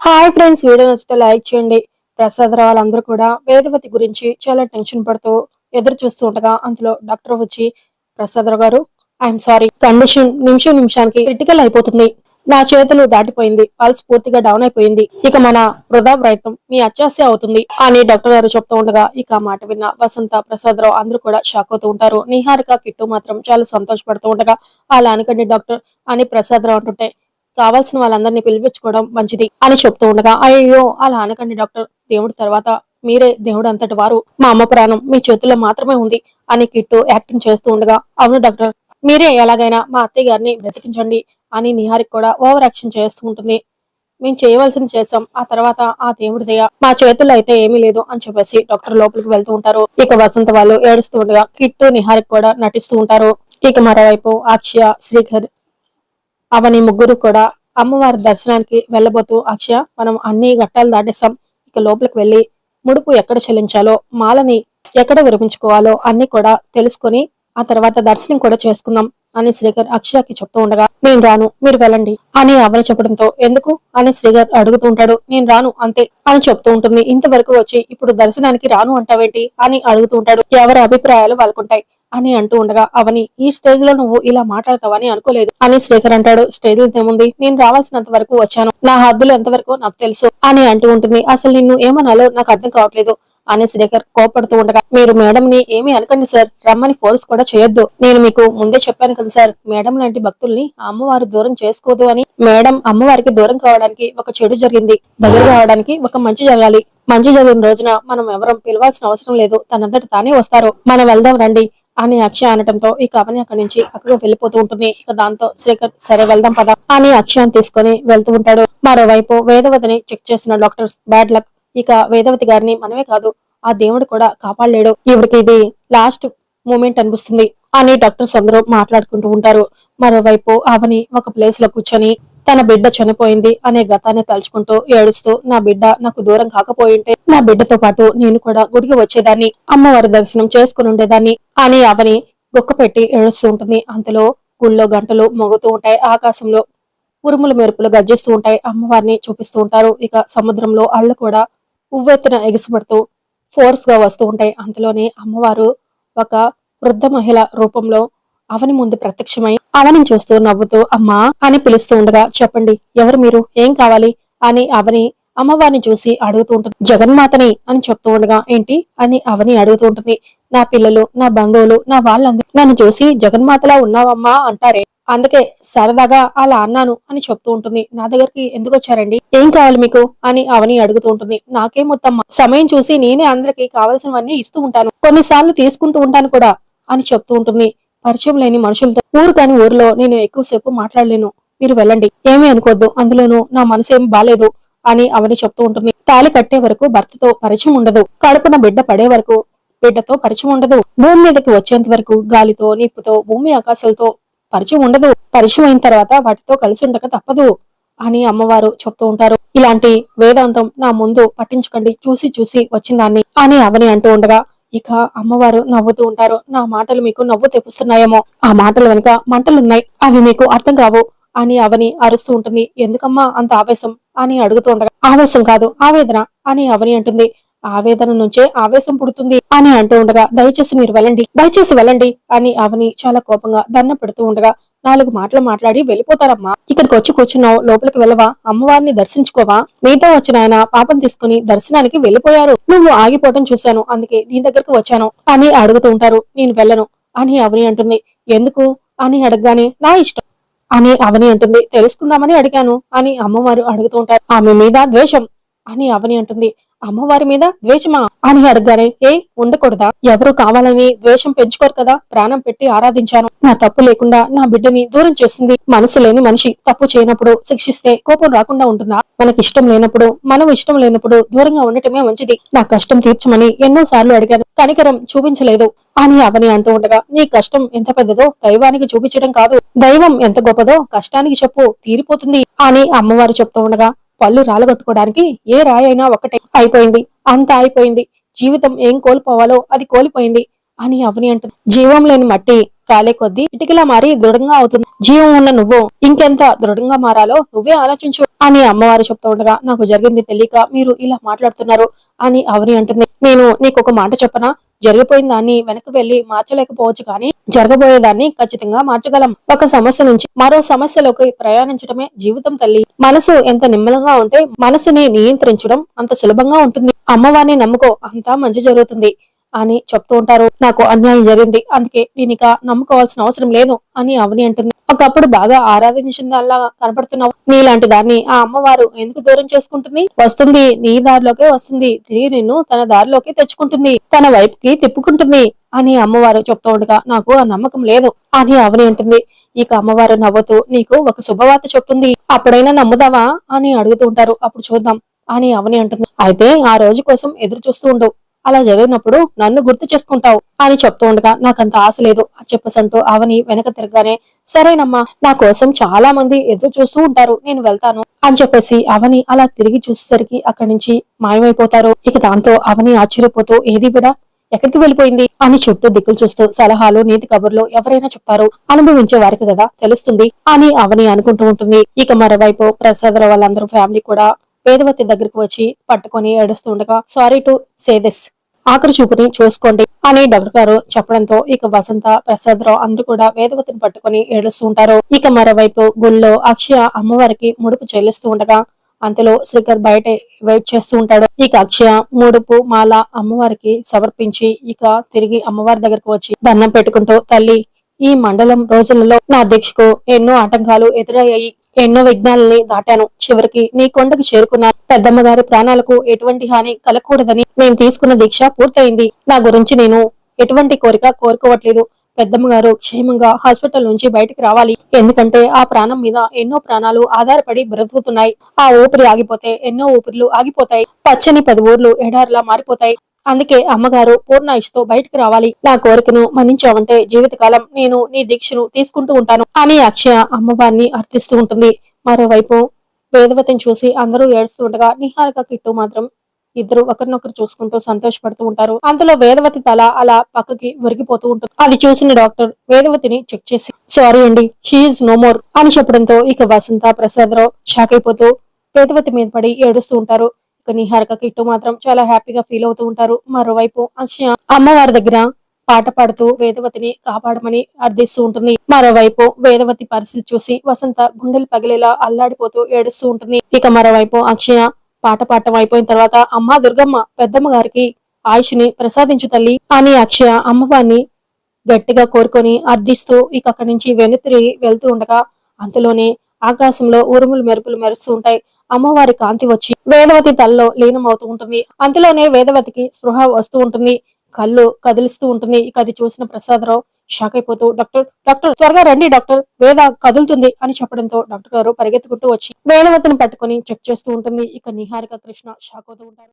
Hi friends video నచ్చితే like చేయండి. ప్రసాద్ రావు అందరూ కూడా వేదవతి గురించి చాలా టెన్షన్ పడుతూ ఎదురు చూస్తూ ఉండగా అందులో డాక్టర్ వచ్చి ప్రసాద్ రావు గారు ఐఎమ్ సారీ కండిషన్ నిమిషం నిమిషానికి క్రిటికల్ అయిపోతుంది. నా చేతులు దాటిపోయింది పల్స్ పూర్తిగా డౌన్ అయిపోయింది. ఇక మన వృధా ప్రయత్నం మీ అత్యాశ అవుతుంది అని డాక్టర్ గారు చెప్తూ ఉండగా ఇక మాట విన్న వసంత ప్రసాద్ రావు అందరూ కూడా షాక్ అవుతూ ఉంటారు. నిహారిక కిట్టు మాత్రం చాలా సంతోషపడుతూ ఉండగా అలా అనకండి డాక్టర్ అని ప్రసాద్ రావు అంటుంటే కావాల్సిన వాళ్ళందరినీ పిలిపించుకోవడం మంచిది అని చెప్తూ ఉండగా అయ్యో అలా అనకండి డాక్టర్. దేవుడి తర్వాత మీరే దేవుడు అంతటి వారు. మా అమ్మ ప్రాణం మీ చేతుల్లో మాత్రమే ఉంది అని కిట్టు యాక్టింగ్ చేస్తూ ఉండగా అవును డాక్టర్ మీరే ఎలాగైనా మా అత్తయ్య గారిని బ్రతికించండి అని నిహారిక్ కూడా ఓవర్ యాక్షన్ చేస్తూ ఉంటుంది. మేము చేయవలసింది చేస్తాం ఆ తర్వాత ఆ దేవుడి దయ మా చేతుల్లో అయితే ఏమీ లేదు అని చెప్పేసి డాక్టర్ లోపలికి వెళ్తూ ఉంటారు. ఇక వసంత వాళ్ళు ఏడుస్తూ ఉండగా కిట్టు నిహారిక్ కూడా నటిస్తూ ఉంటారు. ఇక మరోవైపు అక్షయ శ్రీఖర్ అవని ముగ్గురు కూడా అమ్మవారి దర్శనానికి వెళ్ళబోతూ అక్షయ మనం అన్ని ఘట్టాలు దాటేస్తాం. ఇక లోపలికి వెళ్ళి ముడుపు ఎక్కడ చెల్లించాలో మాలని ఎక్కడ విరమించుకోవాలో అన్ని కూడా తెలుసుకొని ఆ తర్వాత దర్శనం కూడా చేసుకుందాం అని శ్రీగర్ అక్షయకి చెప్తూ ఉండగా నేను రాను మీరు వెళ్ళండి అని అవని చెప్పడంతో ఎందుకు? అని శ్రీగర్ అడుగుతూ ఉంటాడు నేను రాను అంతే అని చెప్తూ ఉంటుంది. ఇంతవరకు వచ్చి ఇప్పుడు దర్శనానికి రాను అంటావేంటి? అని అడుగుతూ ఉంటాడు. ఎవరి అభిప్రాయాలు వాళ్ళకుంటాయి. అని అంటూ ఉండగా అవని ఈ స్టేజ్లో నువ్వు ఇలా మాట్లాడతావని అనుకోలేదు. అని శ్రీకర్ అంటాడు. స్టేజ్ ఏముంది? నేను రావాల్సినంత వరకు వచ్చాను. నా హద్దులు ఎంతవరకు నాకు తెలుసు. అని అంటూ ఉంటుంది. అసలు నిన్ను ఏమనాలో నాకు అర్థం కావట్లేదు. అని శ్రీకర్ కోపడుతూ ఉండగా మీరు మేడం ని ఏమీ అనకండి సార్. రమ్మని ఫోర్స్ కూడా చేయొద్దు. నేను మీకు ముందే చెప్పాను కదా సార్. మేడం లాంటి భక్తుల్ని అమ్మవారు దూరం చేసుకోదు అని. మేడం అమ్మవారికి దూరం కావడానికి ఒక చెడు జరిగింది. దగ్గర కావడానికి ఒక మంచి జరగాలి. మంచి జరిగిన రోజున మనం ఎవరం పిలవాల్సిన అవసరం లేదు. తనంతటి తానే వస్తారు. మనం వెళ్దాం రండి. అని అక్షయ అనటంతో ఇక అవని అక్కడి నుంచి అక్కడ వెళ్ళిపోతూ ఉంటుంది. ఇక దాంతో శ్రీకర్ సరే వెళ్దాం పద అని అక్షయాన్ని తీసుకొని వెళ్తూ ఉంటాడు. మరోవైపు వేదవతిని చెక్ చేస్తున్న డాక్టర్స్ బ్యాడ్ లక్. ఇక వేదవతి గారిని మనమే కాదు ఆ దేవుడు కూడా కాపాడలేడు. ఇవిడికి ఇది లాస్ట్ మూమెంట్ అనిపిస్తుంది అని డాక్టర్స్ అందరూ మాట్లాడుకుంటూ ఉంటారు. మరోవైపు అవని ఒక ప్లేస్లో కూర్చొని తన బిడ్డ చనిపోయింది అనే గతాన్ని తలుచుకుంటూ ఏడుస్తూ నా బిడ్డ నాకు దూరం కాకపోయింటే నా బిడ్డతో పాటు నేను కూడా గుడికి వచ్చేదాన్ని అమ్మవారి దర్శనం చేసుకుని ఉండేదాన్ని అని అవని గుక్క పెట్టి ఏడుస్తూ ఉంటుంది. అంతలో గుళ్ళో గంటలు మోగుతూ ఉంటాయి. ఆకాశంలో ఉరుముల మెరుపులు గర్జిస్తూ ఉంటాయి. అమ్మవారిని చూపిస్తూ ఉంటారు. ఇక సముద్రంలో అల్లు కూడా ఉవ్వెత్తున ఎగిసిపడుతూ ఫోర్స్గా వస్తూ ఉంటాయి. అంతలోనే అమ్మవారు ఒక వృద్ధ మహిళ రూపంలో అవని ముందు ప్రత్యక్షమై అవని చూస్తూ నవ్వుతూ అమ్మా అని పిలుస్తూ ఉండగా చెప్పండి ఎవరు మీరు? ఏం కావాలి? అని అవని అమ్మవారిని చూసి అడుగుతూ ఉంటుంది. జగన్మాతని అని చెప్తూ ఉండగా ఏంటి? అని అవని అడుగుతూ ఉంటుంది. నా పిల్లలు నా బంధువులు నా వాళ్ళందరూ నన్ను చూసి జగన్మాతలా ఉన్నావమ్మా అంటారే. అందుకే సరదాగా అలా అన్నాను అని చెప్తూ ఉంటుంది. నా దగ్గరికి ఎందుకు వచ్చారండి? ఏం కావాలి మీకు? అని అవని అడుగుతూ ఉంటుంది. నాకే మొత్తమ్మా సమయం చూసి నేనే అందరికి కావాల్సినవన్నీ ఇస్తూ ఉంటాను. కొన్నిసార్లు తీసుకుంటూ ఉంటాను కూడా అని చెప్తూ ఉంటుంది. పరిచయం లేని మనుషులతో ఊరు కాని ఊరిలో నేను ఎక్కువసేపు మాట్లాడలేను. మీరు వెళ్ళండి. ఏమీ అనుకోవద్దు అందులోనూ నా మనసు ఏం బాలేదు అని అవని చెప్తూ ఉంటుంది. తాళి కట్టే వరకు భర్తతో పరిచయం ఉండదు. కడుపున బిడ్డ పడే వరకు బిడ్డతో పరిచయం ఉండదు. భూమి మీదకి వచ్చేంత వరకు గాలితో నిప్పుతో భూమి ఆకాశాలతో పరిచయం ఉండదు. పరిచయం అయిన తర్వాత వాటితో కలిసి ఉండక తప్పదు అని అమ్మవారు చెప్తూ ఉంటారు. ఇలాంటి వేదాంతం నా ముందు పట్టించకండి. చూసి చూసి వచ్చిందాన్ని అని అవని అంటూ ఉండగా ఇక అమ్మవారు నవ్వుతూ ఉంటారు. నా మాటలు మీకు నవ్వు తెప్పిస్తున్నాయేమో. ఆ మాటల వెనుక మంటలున్నాయి. అవి మీకు అర్థం కావు అని అవని అరుస్తూ ఉంటుంది. ఎందుకమ్మా అంత ఆవేశం అని అడుగుతూ ఉండగా ఆవేశం కాదు ఆవేదన అని అవని అంటుంది. ఆవేదన నుంచే ఆవేశం పుడుతుంది అని అంటూ ఉండగా దయచేసి మీరు వెళ్ళండి దయచేసి వెళ్ళండి అని అవని చాలా కోపంగా దండం పెడుతూ ఉండగా నాలుగు మాటలు మాట్లాడి వెళ్ళిపోతారమ్మా. ఇక్కడికి వచ్చి కూర్చున్నావు లోపలికి వెళ్ళవా అమ్మవారిని దర్శించుకోవా? మీతో వచ్చిన ఆయన పాపం తీసుకుని దర్శనానికి వెళ్ళిపోయారు. నువ్వు ఆగిపోవటం చూశాను అందుకే నీ దగ్గరకు వచ్చాను అని అడుగుతూ ఉంటారు. నేను వెళ్ళను అని అవని అంటుంది. ఎందుకు? అని అడగగానే నా ఇష్టం అని అవని అంటుంది. తెలుసుకుందామని అడిగాను అని అమ్మవారు అడుగుతూ ఉంటారు. ఆమె మీద ద్వేషం అని అవని అంటుంది. అమ్మవారి మీద ద్వేషమా? అని అడగగానే ఏ ఉండకూడదా? ఎవరు కావాలని ద్వేషం పెంచుకోరు కదా? ప్రాణం పెట్టి ఆరాధించాను. నా తప్పు లేకుండా నా బిడ్డని దూరం చేసింది మనసు లేని మనిషి. తప్పు చేయనప్పుడు శిక్షిస్తే కోపం రాకుండా ఉంటుందా? మనకి ఇష్టం లేనప్పుడు మనం ఇష్టం లేనప్పుడు దూరంగా ఉండటమే మంచిది. నా కష్టం తీర్చమని ఎన్నో సార్లు అడిగాను. కనికరం చూపించలేదు. అని అవని అంటూ ఉండగా నీ కష్టం ఎంత పెద్దదో దైవానికి చూపించడం కాదు. దైవం ఎంత గొప్పదో కష్టానికి చెప్పు తీరిపోతుంది. అని అమ్మవారు చెప్తూ ఉండగా పళ్ళు రాలగొట్టుకోవడానికి ఏ రాయి అయినా ఒకటే అయిపోయింది. అంత అయిపోయింది. జీవితం ఏం కోల్పోవాలో అది కోల్పోయింది అని అవని అంటుంది. జీవం లేని మట్టి కాలే కొద్దీ ఇటుకలా మారి దృఢంగా అవుతుంది. జీవం ఉన్న నువ్వు ఇంకెంత దృఢంగా మారాలో నువ్వే ఆలోచించు అని అమ్మవారు చెప్తూ ఉండగా నాకు జరిగింది తెలియక మీరు ఇలా మాట్లాడుతున్నారు అని అవని అంటుంది. నేను నీకు ఒక మాట చెప్పనా? జరిగిపోయిన దాన్ని వెనక్కి వెళ్ళి మార్చలేకపోవచ్చు కానీ జరగబోయే దాన్ని ఖచ్చితంగా మార్చగలం. ఒక సమస్య నుంచి మరో సమస్యలోకి ప్రయాణించడమే జీవితం తల్లి. మనసు ఎంత నిమ్మలంగా ఉంటే మనసుని నియంత్రించడం అంత సులభంగా ఉంటుంది. అమ్మవారిని నమ్ముకో అంతా మంచి జరుగుతుంది. అని చెప్తూ ఉంటారు. నాకు అన్యాయం జరిగింది. అందుకే నేను ఇక నమ్ముకోవాల్సిన అవసరం లేదు అని అవని అంటుంది. ఒకప్పుడు బాగా ఆరాధించిన దానిలా కనపడుతున్నావు. నీలాంటి దాన్ని ఆ అమ్మవారు ఎందుకు దూరం చేసుకుంటుంది? వస్తుంది నీ దారిలోకే వస్తుంది. తిరిగి నిన్ను తన దారిలోకి తెచ్చుకుంటుంది. తన వైపుకి తిప్పుకుంటుంది అని అమ్మవారు చెప్తూ ఉండగా నాకు ఆ నమ్మకం లేదు అని అవని అంటుంది. ఇక అమ్మవారు నవ్వుతూ నీకు ఒక శుభవార్త చెప్తుంది. అప్పుడైనా నమ్ముదావా? అని అడుగుతూ ఉంటారు. అప్పుడు చూద్దాం అని అవని అంటుంది. అయితే ఆ రోజు కోసం ఎదురు చూస్తూ ఉండవు అలా జరిగినప్పుడు నన్ను గుర్తు చేసుకుంటావు అని చెప్తూ ఉండగా నాకంత ఆశ లేదు. అని చెప్పేసంటూ అవని వెనక తిరగానే సరేనమ్మా నా కోసం చాలా మంది ఎదురు చూస్తూ ఉంటారు. నేను వెళ్తాను అని చెప్పేసి అవని అలా తిరిగి చూసేసరికి అక్కడి నుంచి మాయమైపోతారు. ఇక దాంతో అవని ఆశ్చర్యపోతూ ఏది కూడా ఎక్కడికి వెళ్ళిపోయింది? అని చుట్టూ దిక్కులు చూస్తూ సలహాలు నీతి కబుర్లు ఎవరైనా చెప్తారు. అనుభవించే వారికి కదా తెలుస్తుంది అని అవని అనుకుంటూ ఉంటుంది. ఇక మరోవైపు ప్రసాదరావు వాళ్ళందరూ ఫ్యామిలీ కూడా వేదవతి దగ్గరికి వచ్చి పట్టుకొని ఏడుస్తూ ఉండగా సారీ టు సే దిస్. ఆఖరి చూపుని చూసుకోండి అని డాక్టర్ గారు చెప్పడంతో ఇక వసంత ప్రసాదరావు అందరూ కూడా వేదవతిని పట్టుకొని ఏడుస్తూ ఉంటారు. ఇక మరోవైపు గుళ్ళో అక్షయ అమ్మవారికి ముడుపు చెల్లిస్తూ ఉండగా అంతలో శ్రీకర్ బయట వెయిట్ చేస్తూ ఉంటాడు. ఇక అక్షయ ముడుపు మాల అమ్మవారికి సమర్పించి ఇక తిరిగి అమ్మవారి దగ్గరకు వచ్చి దండం పెట్టుకుంటూ తల్లి ఈ మండలం రోజులలో నా దీక్షకు ఎన్నో ఆటంకాలు ఎదురయ్యాయి. ఎన్నో విఘ్నాలని దాటాను. చివరికి నీ కొండకు చేరుకున్నాను పెద్దమ్మ గారి ప్రాణాలకు ఎటువంటి హాని కలగకూడదని నేను తీసుకున్న దీక్ష పూర్తయింది. నా గురించి నేను ఎటువంటి కోరిక కోరుకోవట్లేదు. పెద్దమ్మ గారు క్షేమంగా హాస్పిటల్ నుంచి బయటికి రావాలి. ఎందుకంటే ఆ ప్రాణం మీద ఎన్నో ప్రాణాలు ఆధారపడి బ్రతుకుతున్నాయి. ఆ ఊపిరి ఆగిపోతే ఎన్నో ఊపిరులు ఆగిపోతాయి. పచ్చని పది ఊర్లు ఎడారిలా మారిపోతాయి. అందుకే అమ్మగారు పూర్ణాయుష్తో బయటకు రావాలి. నా కోరికను మన్నించావంటే జీవితకాలం నేను నీ దీక్షను తీసుకుంటూ ఉంటాను అని అక్షయ అమ్మవారిని అర్థిస్తూ ఉంటుంది. మరోవైపు వేదవతిని చూసి అందరూ ఏడుస్తూ ఉండగా నిహారిక కిట్టు మాత్రం ఇద్దరు ఒకరినొకరు చూసుకుంటూ సంతోషపడుతూ ఉంటారు. అంతలో వేదవతి తల అలా పక్కకి ఒరిగిపోతూ ఉంటుంది. అది చూసిన డాక్టర్ వేదవతిని చెక్ చేసి సారీ అండి షీఈ్ నో మోర్ అని చెప్పడంతో ఇక వసంత ప్రసాదరావు షాక్ అయిపోతూ వేదవతి మీద పడి ఏడుస్తూ ఉంటారు. ఇక నిహారిక కిట్టు మాత్రం చాలా హ్యాపీగా ఫీల్ అవుతూ ఉంటారు. మరోవైపు అక్షయ అమ్మవారి దగ్గర పాట పాడుతూ వేదవతిని కాపాడమని అర్థిస్తూ ఉంటుంది. మరోవైపు వేదవతి పరిస్థితి చూసి వసంత గుండెలు పగిలేలా అల్లాడిపోతూ ఏడుస్తూ ఉంటుంది. ఇక మరోవైపు అక్షయ పాట పాడటం అయిపోయిన తర్వాత అమ్మా దుర్గమ్మ పెద్దమ్మ గారికి ఆయుష్ని ప్రసాదించు తల్లి అని అక్షయ అమ్మవారిని గట్టిగా కోరుకొని అర్థిస్తూ ఇక అక్కడి నుంచి వెనుతిరిగి వెళ్తూ ఉండగా అంతలోనే ఆకాశంలో ఉరుములు మెరుపులు మెరుస్తూ ఉంటాయి. అమ్మవారి కాంతి వచ్చి వేదవతి తలలో లీనమవుతూ ఉంటుంది. అంతలోనే వేదవతికి స్పృహ వస్తూ ఉంటుంది. కళ్ళు కదిలిస్తూ ఉంటుంది. ఇక అది చూసిన ప్రసాదరావు షాక్ అయిపోతూ డాక్టర్ డాక్టర్ త్వరగా రండి డాక్టర్. వేద కదులుతుంది అని చెప్పడంతో డాక్టర్ గారు పరిగెత్తుకుంటూ వచ్చి వేదవతిని పట్టుకొని చెక్ చేస్తూ ఉంటుంది. ఇక నిహారిక కృష్ణ షాక్ అవుతూ ఉంటారు.